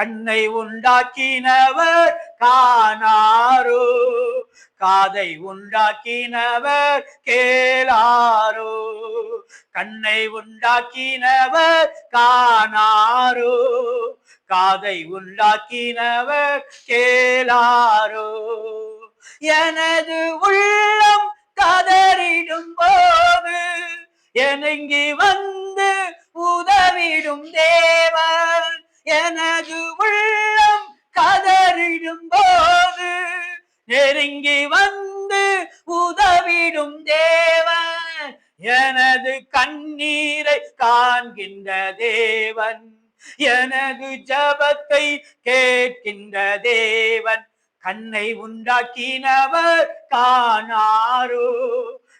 கண்ணை உண்டாக்கினவர் காணாரோ. காதை உண்டாக்கினவர் கேளாரோ. கண்ணை உண்டாக்கினவர் காணாரோ. காதை உண்டாக்கினவர் கேளாரோ. எனது உள்ளம் கதறிடும் போது எனங்கி வந்த எனது உள்ளம் கதறிடும் போது நெருங்கி வந்து உதவிடும் தேவன். எனது கண்ணீரை காண்கின்ற தேவன். எனது ஜபத்தை கேட்கின்ற தேவன். கண்ணை உண்டாக்கினவர் காணாரோ?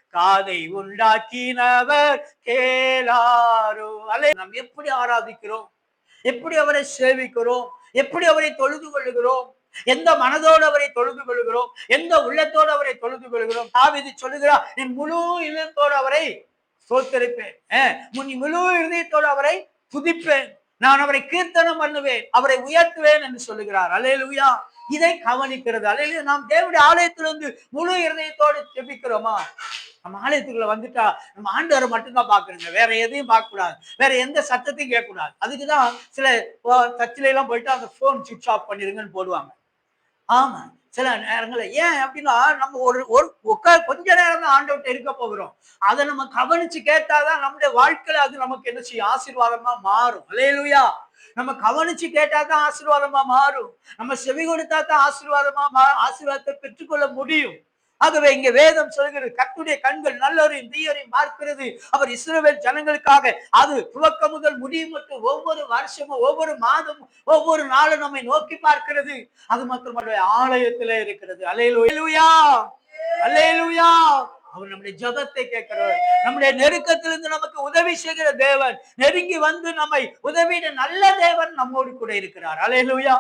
காதை உண்டாக்கினவர் கேளாரோ? அல்ல நாம் எப்படி ஆராதிக்கிறோம்? எப்படி அவரை சேவிக்கிறோம்? எப்படி அவரை தொழுது கொள்ளுகிறோம்? எந்த மனதோடு அவரை தொழுது கொள்கிறோம் எந்த உள்ளத்தோடு அவரை தொழுது கொள்கிறோம் தாவிதி சொல்லுகிறார் என் முழு இதயத்தோடு அவரை சோத்தரிப்பேன் முன் முழு இதயத்தோடு அவரை துதிப்பேன். நான் அவரை கீர்த்தனம் பண்ணுவேன். அவரை உயர்த்துவேன் என்று சொல்லுகிறார். அலையலுயா இதை கவனிக்கிறது. அலையில நாம் தேவடைய ஆலயத்திலிருந்து முழு இருதயத்தோடு ஜெபிக்கிறோமா? நம்ம ஆலயத்துக்குள்ள வந்துட்டா நம்ம ஆண்டவரை மட்டும்தான் பார்க்கணுங்க. வேற எதையும் பார்க்க கூடாது வேற எந்த சத்தத்தையும் கேட்கக்கூடாது. அதுக்குதான் சில சர்ச்சில எல்லாம் போயிட்டு அந்த ஃபோன் சுவிட்ச் ஆஃப் பண்ணிருங்கன்னு போடுவாங்க. ஆமா சில நேரங்களில். ஏன் அப்படின்னா நம்ம ஒரு ஒரு உட்கா கொஞ்ச நேரம் தான் ஆண்டவர்கிட்ட இருக்க போகிறோம். அதை நம்ம கவனிச்சு கேட்டாதான் நம்முடைய வாழ்க்கையில அது நமக்கு என்ன செய்யும்? ஆசீர்வாதமா மாறும். அல்லேலூயா. நம்ம கவனிச்சு கேட்டாதான் ஆசீர்வாதமா மாறும். நம்ம செவி கொடுத்தா தான் ஆசீர்வாதமா ஆசீர்வாதத்தை பெற்றுக்கொள்ள முடியும். ஆகவே இங்க வேதம் சொல்கிறது கத்துடைய கண்கள் நல்லோரையும் தீயரையும் பார்க்கிறது. அவர் இஸ்ரவேல் ஜனங்களுக்காக அது துவக்கம் முதல் முடியும் மட்டும் ஒவ்வொரு வருஷமும் ஒவ்வொரு மாதமும் ஒவ்வொரு நாளும் நம்மை நோக்கி பார்க்கிறது. அது மட்டுமல்ல ஆலயத்திலே இருக்கிறது. அலையலுயா அலையலுயா அவர் நம்முடைய ஜபத்தை கேட்கிறவர். நம்முடைய நெருக்கத்திலிருந்து நமக்கு உதவி செய்கிற தேவன். நெருங்கி வந்து நம்மை உதவிட நல்ல தேவன் நம்மோடு கூட இருக்கிறார். அலையலுயா